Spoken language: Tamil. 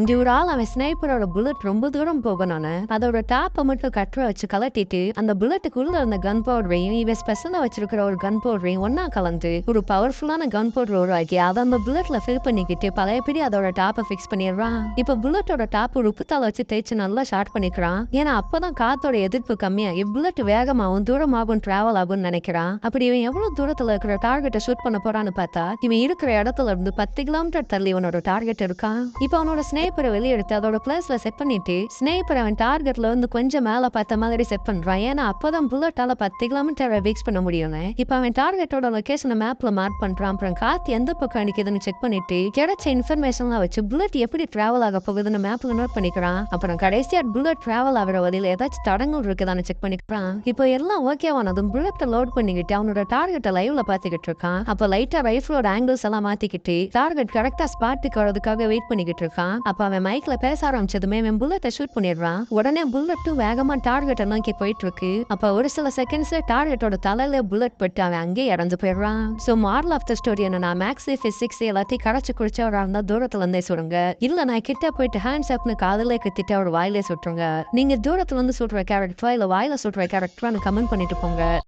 இங்க ஒரு ஆள் அவன் ஸ்னைப்பரோட புல்லட் ரொம்ப தூரம் போகணும்னு அதோட டாப்பை மட்டும் கட்டுற வச்சு கலட்டிட்டு அந்த புல்லட்டுக்குள்ள இருந்த கன் பவுடரையும் இவன் ஸ்பெஷலா வச்சிருக்கிற ஒரு கன் பவுடரையும் ஒன்னா கலந்து ஒரு பவர்ஃபுல்லான கன் பவுடர் உருவாக்கி அதை அந்த புல்லட்ல ஃபில் பண்ணிக்கிட்டு பழையபடி அதோட டாப்பை ஃபிக்ஸ் பண்ணிடுறான். இப்ப புல்லட்டோட டாப் ஒரு உப்புத்தால வச்சு தேய்ச்சு நல்லா ஷார்ட் பண்ணிக்கிறான். ஏன்னா அப்பதான் காத்தோட எதிர்ப்பு கம்மியாகி புல்லட் வேகமாகவும் தூரமாகவும் டிராவல் ஆகும்னு நினைக்கிறான். அப்படி இவன் எவ்வளவு தூரத்துல இருக்கிற டார்கெட்டை ஷூட் பண்ண போறான்னு பார்த்தா இவன் இருக்கிற இடத்துல இருந்து பத்து கிலோமீட்டர் தள்ளி இவனோட டார்கெட் இருக்கான். இப்போ அவனோட ஸ்னேப்பரை வெளியெடுத்து அதோட பிளேஸ்ல செட் பண்ணிட்டு ஸ்னேப்பர் அவன் டார்கெட்ல இருந்து கொஞ்சம் மேல பார்த்த மாதிரி செட் பண்றான். ஏன்னா அப்பதான் புல்லட்டால பத்து கிலோமீட்டர் வீக்ஸ் பண்ண முடியும். இப்போ அவன் டார்கெட்டோட லொகேஷனை மேப்ல மார்க் பண்றான். அப்புறம் காத்து எந்த பக்கம் அடிக்குதுன்னு செக் பண்ணிட்டு கிடைச்ச இன்ஃபர்மேஷன்லாம் வச்சு புல்லட் எப்படி டிராவல் ஆக போகுதுன்னு மேப்ல நோட் பண்ணிக்கிறான். அப்புறம் கடைசியா புல்லட் டிராவல் ஆகிற வழியில ஏதாச்சும் தடங்கள் இருக்குதான்னு செக் பண்ணிக்கிறான். இப்போ எல்லாம் ஓகேவானதும் புல்லட்டை லோட் பண்ணிக்கிட்டு அவனோட டார்கெட்டை லைவ்ல பாத்துக்கிட்டு இருக்கான். அப்ப லைட்டா ரைஃபிளோட ஆங்கிள்ஸ் எல்லாம் மாத்திக்கிட்டு டார்கெட் கரெக்டா ஸ்பாட்டுக்கு வரதுக்காக வெயிட் பண்ணிக்கிட்டு இருக்கான். அப்ப அவன் மைக்ல பேச ஆரம்பிச்சதுமே அவன் புல்லட்டை ஷூட் பண்ணிடுறான் உடனே புல்லட்டும் வேகமா டார்கெட்டை நோக்கி போயிட்டு இருக்கு அப்ப ஒரு சில செகண்ட்ஸ்ல டார்கெட்டோட தலையில புல்லட் பட்டு அவன் அங்கேயே இறந்து போயிடுறான். So moral of the story என்ன நான் மேக்ஸி பிசிக்ஸ் எல்லாத்தையும் கரைச்சு குடிச்சவரா இருந்தா தூரத்துல இருந்தே சுடுங்க இல்ல நான் கிட்ட போயிட்டு ஹேண்ட்ஸ் அப்னு காதலே கத்திட்டு அவர் வாயிலே சுட்டுருங்க. நீங்க தூரத்துல இருந்து சுடுற கேரக்டரா இல்ல வாயில சுடுற கேரக்டரா கமெண்ட் பண்ணிட்டு போங்க.